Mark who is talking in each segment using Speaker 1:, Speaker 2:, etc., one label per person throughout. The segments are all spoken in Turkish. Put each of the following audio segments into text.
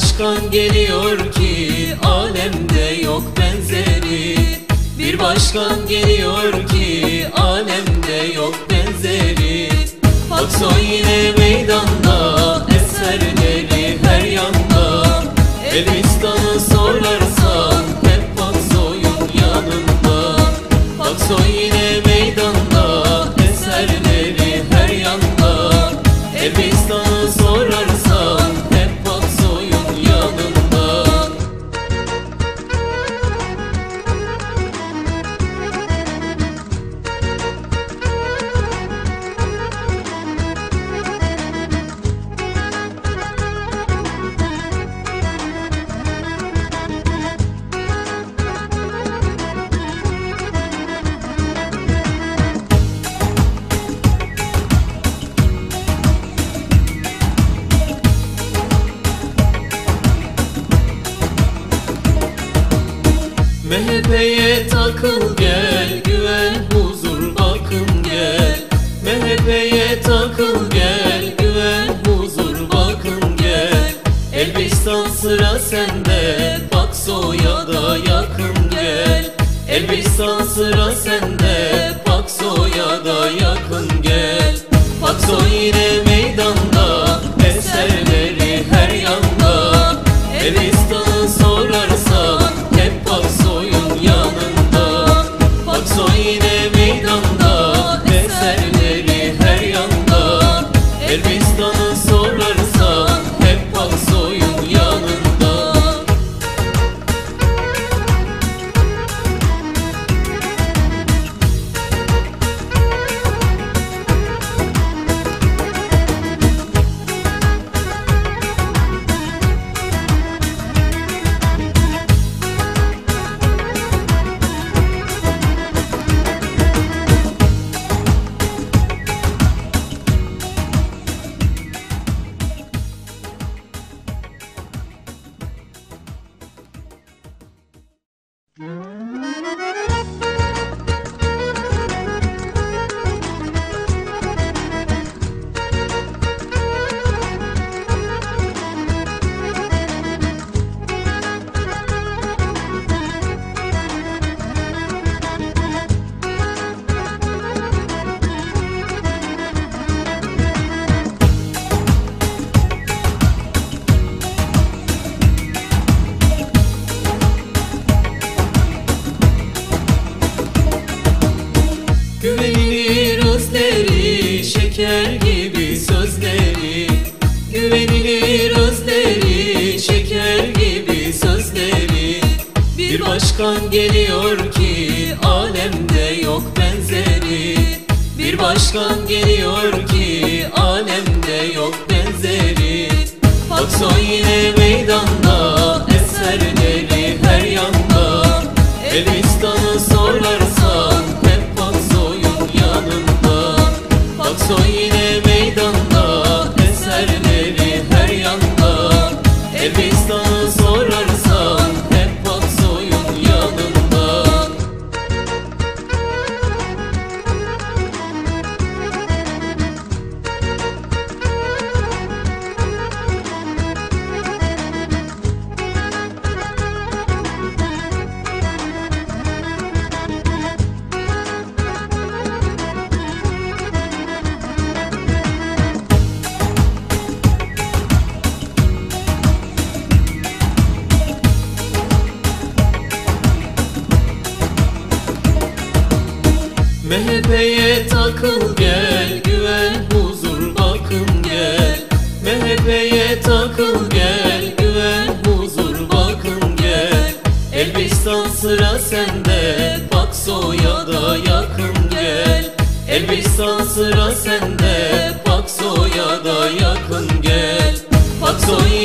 Speaker 1: başkan geliyor ki alemde yok benzeri. Bir başkan geliyor ki MHP'ye takıl gel güven huzur bakın gel. MHP'ye takıl gel güven huzur bakın gel. Elbistan sıra sende Pakso'ya da yakın gel. Elbistan sıra sende Güvenilir başkan geliyor ki alemde yok benzeri. Bir başkan geliyor ki alemde yok benzeri. Aksoy yine meydanda, MHP'ye takıl gel güven huzur bakın gel. MHP'ye takıl gel güven huzur bakın gel. Elbistan sıra sende Pakso'ya da yakın gel. Elbistan sıra sende Pakso'ya da yakın gel. Pakso yine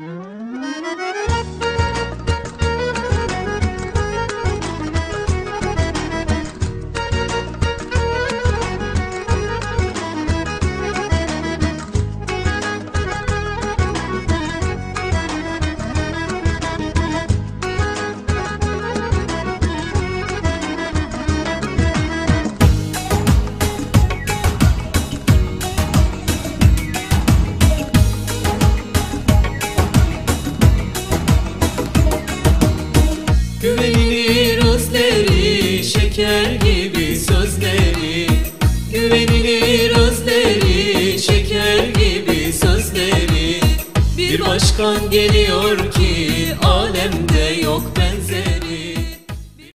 Speaker 1: Mm-hmm. şeker gibi sözleri Güvenilir özleri şeker gibi sözleri. Bir başkan geliyor ki alemde yok benzeri.